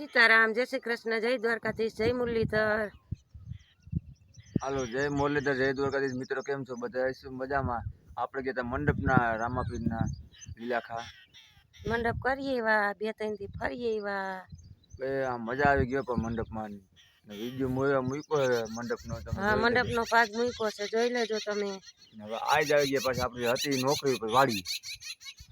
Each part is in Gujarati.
સીતારામ જય શ્રી કૃષ્ણ જય દ્વારકાધીશ જય મુરલીધર. હાલો જય મુરલીધર જય દ્વારકાધીશ. મિત્રો કેમ છો? બધા શું? મજામાં? આપણે ગયા મંડપના રામાપીરના લીલાખા. મંડપ કરીએ એવા બે ત્રણથી ફરીએ એવા. બે આ મજા આવી ગયો પણ મંડપમાં. વીડિયો મૂક્યો મૂક્યો છે મંડપનો તમે હા જોઈ મંડપ નો ભાગ મૂક્યો છે જોઈ લેજો તમે. હવે આ જ આવી ગયા પાછી આપણી હતી નોકરી પર વાડી.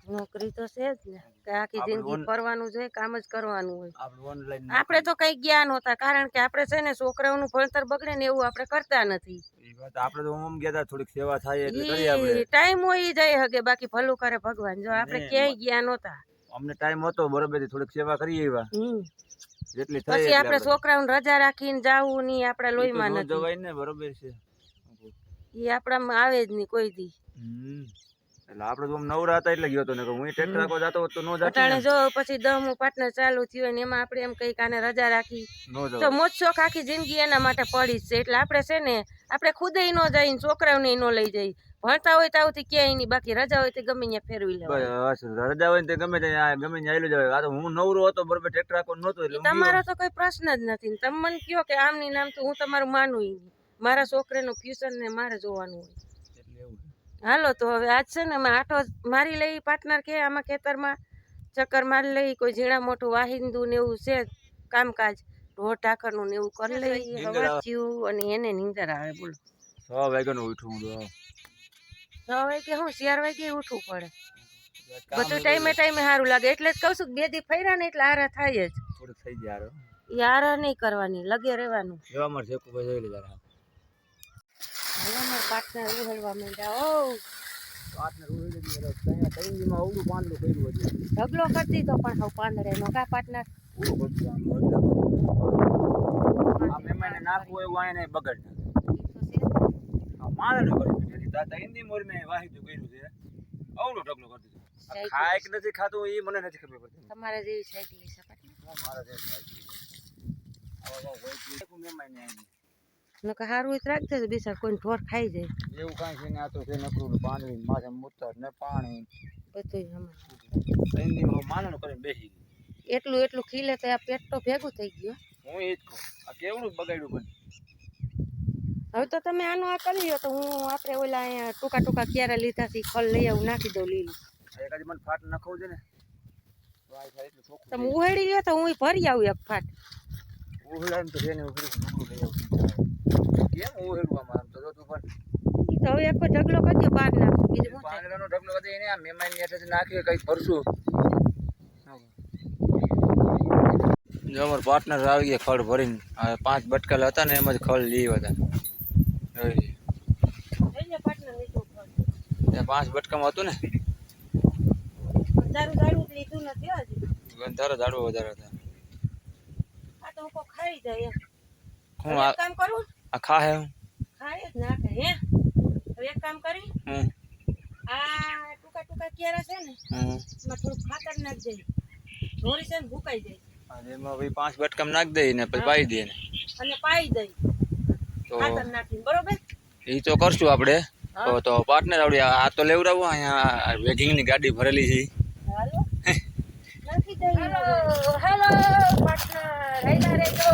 નોકરી તો છે જ ને કે આખી જિંદગી ફરવાનું છે કામ જ કરવાનું હોય. આપણે ઓનલાઈન આપણે તો કઈ ગયા નહોતા કારણ કે આપણે છે ને છોકરાઓનું ભણતર બગડે ને એવું આપણે કરતા નથી. આપણે તો ઓમ ગયા થોડીક સેવા થાય એટલે કરીએ આપણે. ટાઈમ હોય જાય હગે બાકી ભલું કરે ભગવાન. જો આપણે ક્યાંય ગયા નહોતા. અમને ટાઈમ હતો બરોબર થોડીક સેવા કરી એવા. જેટલી થાય પછી આપણે છોકરાઓને રજા રાખીને જાવું નહીં આપણા લોહીમાં નથી. જવાય ને બરોબર છે. એ આપણામાં આવે જ નહીં કોઈ દી. એટલે આપણે તો નવરા હતા એટલે ગયો તો ને હું ટ્રેક્ટર આખો જાતો તો નો જાતો અટાણે જો પછી દમું પાર્ટનર ચાલુ થયું ને એમાં આપણે એમ કઈ કાને રજા રાખી. તો. મોજ શોખ આખી જિંદગી એના માટે પડી જ છે. એટલે આપણે છે ને આપણે ખુદે ન જઈને છોકરાઓને ન લઈ જઈ. ભણતા હોય તો આવતી ક્યાંય નહીં બાકી રજા હોય તો ગમે ત્યાં ફેરવી લેવાય રજા હોય ને તે ગમે ત્યાં ગમે ત્યાં આવેલું જવાય આ તો હું નવરો હતો બરોબર ટ્રેક્ટર આખો નહોતો એટલે તમારો તો કોઈ પ્રશ્ન જ નથી. તમે મને કહો કે આમ ની નામ તો હું તમારું માનું નહીં. મારા છોકરાનું ફ્યુચર ને મારે જોવાનું હોય. એટલે એવું છે. હાલો તો હવે આજ છે ને અમે આટો મારી લઈ પાર્ટનર કે આમાં ખેતરમાં ચક્કર મારી લઈ કોઈ ઝીણા મોટું વાહિંદુ ને એવું છે કામકાજ ઢોર ઢાકરનું ને એવું કરી લઈ નીંદર અને એને નીંદર આવે બોલો. છ વાગ્યાનું ઉઠું હું છ વાગે હું ચાર વાગે ઉઠવું પડે. બધું ટાઈમે ટાઈમે સારું લાગે. એટલે જ કહું છું બે દી ફર્યા ને એટલે આરા થાય જ. થોડુંક થઈ જાય આરા નહીં કરવાની લગે રહેવાનું. જોવા મળશે એક ઉપર જોઈ લીધા. હવે. પાર્ટનર ઉહળવા માંડ્યા ઓ રોઈ લીધી એટલે ત્યાં પાંદડું કર્યું હતું. ઢગલો કરતી તો પણ હવે પાંદડે નો કા બદલામાં. આ નાખવું એવું આને બગડ નાખે. આ માંદડું કરી હિન્દી મોરીને વાહિતું કર્યું છે. અવળું ઢગલો કરી દીધો. ખાય કે નથી ખાતું એ મને નથી ખબર પડતી. તમારે જેવી સાઈડ છે મારા જેવી ખાય છે. હારું હોય તો રાખજે તો બીજા કોઈ ઠોર ખાઈ જાય. એવું કાંઈ છે ને આ તો છે નકરું પાણી માથે મૂતર ને પાણી બધું. ત્રણ માનણ કરીને બેસી ગઈ એટલું એટલું ખીલે તો આ પેટ તો ભેગું થઈ ગયું. હું એ જ કહું. આ કેવડું બગાડ્યું પણ હવે તો તમે આનું આ કરી લો તો હું આપણે ઓલા અહીંયા ટૂંકા ટૂંકા ક્યારે લીધા છે ખલ લઈ આવું નાખી દઉં લીલી. એક મને ફાટ નખવું છે ને તમે ઉહેડી લ્યો તો હું ભરી આવું એક ફાટ. ઉહળાને તો એને ને ઉઘડી ઢુકડું લઈ આવું. કેમ ઉહેડવા આમ તો? જો તું પણ. તો હવે એક ઢગલો કરી દો બહાર નાખો બીજું શું પાંદડાનો ઢગલો કરી એને આ મહેમાનની એટલે નાખીએ કઈ ભરશું. જો અમારા પાર્ટનર આવી ગયા ખડ ભરીને. આ પાંચ બટકાલ હતા ને એમાં જ ખડ લઈ હતા. પાંચ બટકામાં હતું ને? ગંધારો ઝાડવો વધારે હતા. આ તો હું ખાઈ જાય. હું આ કામ કરું? આ ખા હે. હું ખાય જ હે? હવે એક કામ કરી. આ ટૂંકા ટૂંકા ક્યારા છે ને એમાં થોડું ખાતર નાખ દે. ઢોરી છે ને ભૂકાઈ જાય. અને એમાં ભાઈ પાંચ બટકામ નાખી દઈ ને પછી પાઈ દે ને. અને પાઈ દઈ તો બરોબર? એ તો કરશું આપણે. તો તો પાર્ટનર આવડી આ તો લેવડાવો અહીંયા વેગિંગની ગાડી ભરેલી છે. હાલો. નાખી દઈ હેલો હેલો પાર્ટનર હેલા રેજો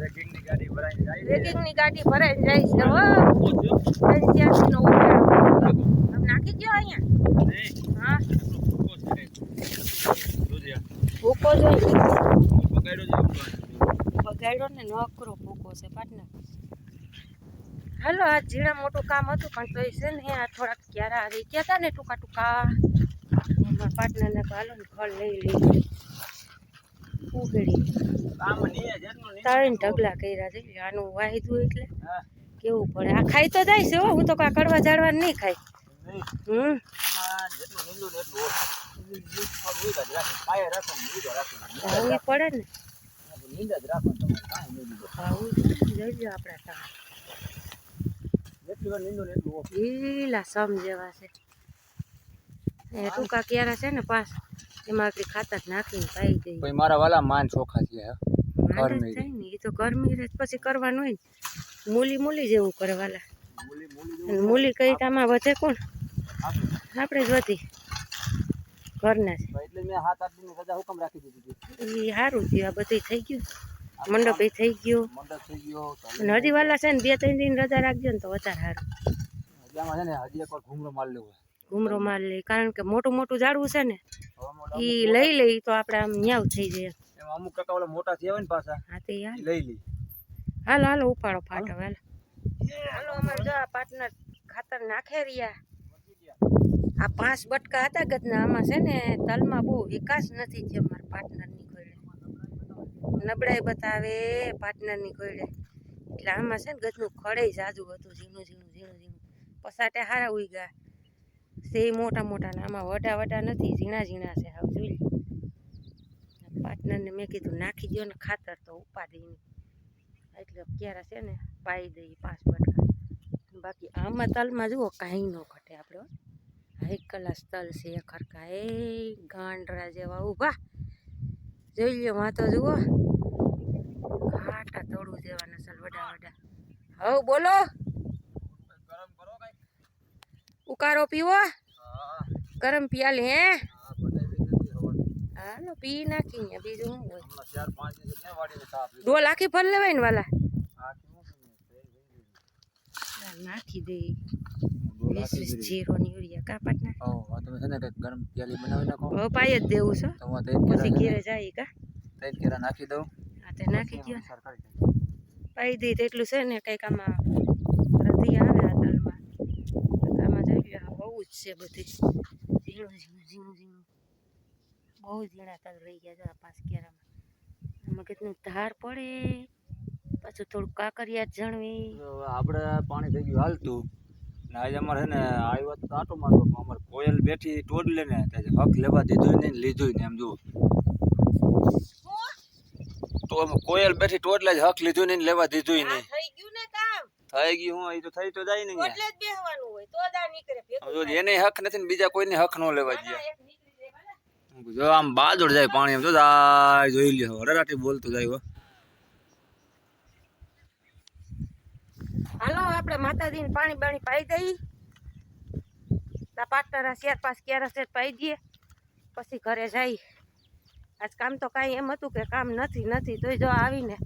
વેગિંગની ગાડી ભરાઈને જાય વેગિંગની ગાડી ભરાઈને જાય છે હો. ત્યાંથી નો કરો આમ નાખી ગયો અહીંયા. હા. ભૂકો જોઈએ. બગાડ્યો ને નોકરો ભૂકો છે પાર્ટનર હાલો આ જીણા મોટું કામ હતું પણ તોય છે ને આ થોડાક ક્યારે આવી ગયા હતા ને ટૂંકા ટૂંકા. એમાં પાર્ટનરને હાલો ને ફળ લઈ લઈ ઉગડી ત્રણ ઢગલા કર્યા છે આનું વાહિદું એટલે. કેવું પડે? આ ખાઈ તો જાય છે હો હું તો કા કડવા ઝાડવા નહીં ખાય હમ. પડે ને. આપણા લીલા સમ જેવા છે. એ ટૂંકા ક્યારા છે ને પાસ એમાં આપણી ખાતર નાખીને પાઈ દઈએ. મારા વાલા માન ચોખા છે ગરમી ને એ તો ગરમી રહે પછી કરવાનું હોય ને. મૂલી મૂલી જેવું કરે વાલા. મૂલી કઈ આમાં વધે કોણ? આપણે જ વધી. ઘરના છે. એટલે મેં હાથ દિન રજા હુકમ રાખી દીધી. એ સારું થયું આ બધું થઈ ગયું. મંડપ એ થઈ ગયો. મંડપ થઈ ગયો અને હજી વાલા છે ને બે ત્રણ દિન રજા રાખજો ને તો વધારે સારું. હજામાં છે ને હજી એકવાર ઘૂમરો મારી લેવો ઘૂમરો માર લે કારણ કે મોટું મોટું ઝાડવું છે ને એ લઈ લઈ તો આપણે આમ ન્યાવ થઈ જાય એમાં. અમુક ટકા ઓલા મોટા થયા હોય ને પાછા હા તે યાર. લઈ લઈ હાલો હાલો ઉપાડો ફાટો હાલો. હાલો. અમારે જો આ પાર્ટનર ખાતર નાખે રહ્યા. આ પાંચ બટકા હતા ગતના આમાં છે ને તલમાં બહુ વિકાસ નથી થયો મારા પાર્ટનરની. નબળાઈ બતાવે પાર્ટનરની કોઈડે એટલે આમાં છે ને ગતનું ખડે જાજુ હતું, ઝીણું ઝીણું ઝીણું ઝીણું. પસાટે હારા ઉઈ ગયા સે મોટા મોટા ને આમાં વડા વડા નથી, ઝીણા ઝીણા છે આવું જોઈ પાર્ટનરને મેં કીધું, નાખી દો ને ખાતર તો નહીં એટલે ક્યારે છે ને પાઈ દઈએ પાંચ બટકા. બાકી આમાં તલમાં જુઓ, કાંઈ ન ઘટે આપણે. એક કલાસ તલ છે ખરકા એ ગાંડરા જેવા ઊભા. જોઈ લ્યો વાં તો જુઓ. ઘાટા તોડું જેવા નસલ વડા વડા હવ બોલો. ઉકારો પીવો. ગરમ પિયાલ હે. હાલો પી નાખી બીજું શું હોય? ડોલ આખી લેવાય ને વાલા. નાખી દે. વીસ જીરો ની યુરિયા કા પાટના ઓહ, તમે છે ને કંઈક ગરમ પ્યાલી બનાવી નાખો. પાય જ દેવું છે. તો હું તેલ કેરા ઘેરે જાય કા? તેલ કેરા નાખી દઉં. આ તે નાખી સરકારી પાઈ દઈ એટલું છે ને કંઈક આમાં રધી આવે આ તલમાં આમાં લો બહુ જ છે બધી. ઝીણું ઝીણું ઝીણું ઝીણું. બહુ ઝીણા તલ રહી ગયા છે આ પાંચ કેરામાં. આમાં કેટલું ધાર પડે. પાછું થોડું કાકરિયા જણવી. આપણે પાણી થઈ ગયું હાલતું ને આજે અમારે ને આવ્યો તો આટો મારતો પણ અમારે કોયલ બેઠી ટોડલે ને હક લેવા દીધું નહીં લીધું ને એમ જુઓ. તો કોયલ બેઠી ટોડલે જ હક લીધું નહીં લેવા દીધું નહીં. થઈ ગયું હું એ તો થઈ તો જાય ને યાર. એટલે જ એને હક નથી ને બીજા કોઈને હક ન લેવા ભલે. જો આમ બાજોડ જાય પાણી એમ જો જાય જોઈ લ્યો રરાટી બોલતો જાય હો. હાલો, આપણે માતાજીને પાણી બાણી પાઈ દઈ તા શેર પાસ ક્યારે શેર પાઈ દઈએ. પછી ઘરે જઈ આજ કામ તો કાંઈ એમ હતું કે કામ નથી નથી, તોય જો આવીને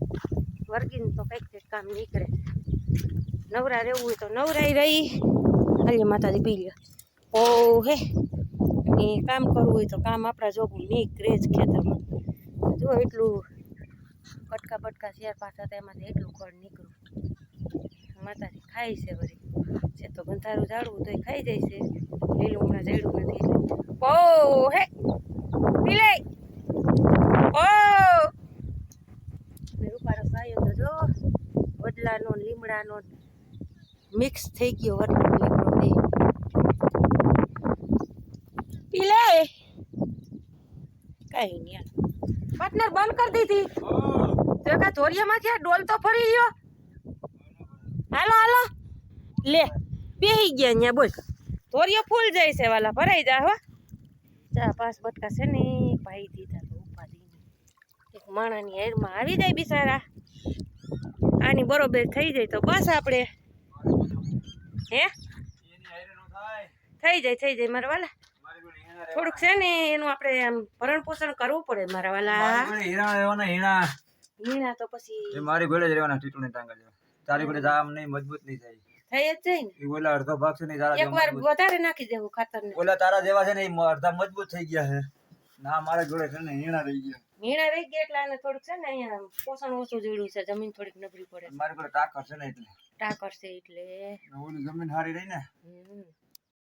વર્ગીને તો કંઈક કંઈક કામ નીકળે. નવરા રહેવું હોય તો નવરાઈ રહી. હાલીએ માતાજી પી લ્યો. ઓ હે એ કામ કરવું હોય તો કામ આપણા જોગું નીકળે જ ખેતરમાં. જો એટલું કટકા બટકા શેર પાસ હતા, એમાંથી એટલું ખડ નીકળું માતાજી ખાય છે વળી. છે તો ગંધારું ઝાડવું તોય ખાઈ જાય છે. લીલું હમણાં જડ્યું નથી એટલે. ઓ હે પીલે. ઓ. રૂપારો સાયો તો જો વડલાનો લીમડાનો મિક્સ થઈ ગયો વડલો લીમડો બે. પીલે. કઈ નહીં પાર્ટનર બંધ કરી દીધી. તો કા ધોરિયામાંથી આ ડોલ તો ફરી ગયો. હાલો હાલો. લે બેહી ગયા અહીંયા બોલ. તોરિયો ફૂલ જાય છે વાલા. ભરાઈ જા હો. ચા પાંચ બટકા છે ને પાઈ દીધા તો ઉપાધી એક માણાની હેરમાં આવી જાય બિચારા. આની બરોબર થઈ જાય તો બસ આપણે હે? થઈ જાય થઈ જાય મારા વાલા. થોડુંક છે ને એનું આપણે આમ ભરણ પોષણ કરવું પડે મારા વાલા. હીણા. હીણા તો પછી મારી ઘોડે જ રહેવાના ટીટુની ટાંગા જેવા તારી પડે જામ નહીં મજબૂત નહીં થાય. થઈ જ જાય ને. ઓલા અડધો ભાગ છે ને તારા એક વાર વધારે નાખી દેવું ખાતર ને ઓલા તારા જેવા છે ને અડધા મજબૂત થઈ ગયા છે. ના મારા જોડે છે ને હીણા રહી ગયા. હીણા રહી ગયા એટલે આને થોડુંક છે ને અહીંયા પોષણ ઓછું જોડ્યું છે જમીન થોડીક નબળી પડે મારી ઘોડે ટાકર છે ને એટલે. ટાકર છે એટલે. ઓલી જમીન સારી રહી ને.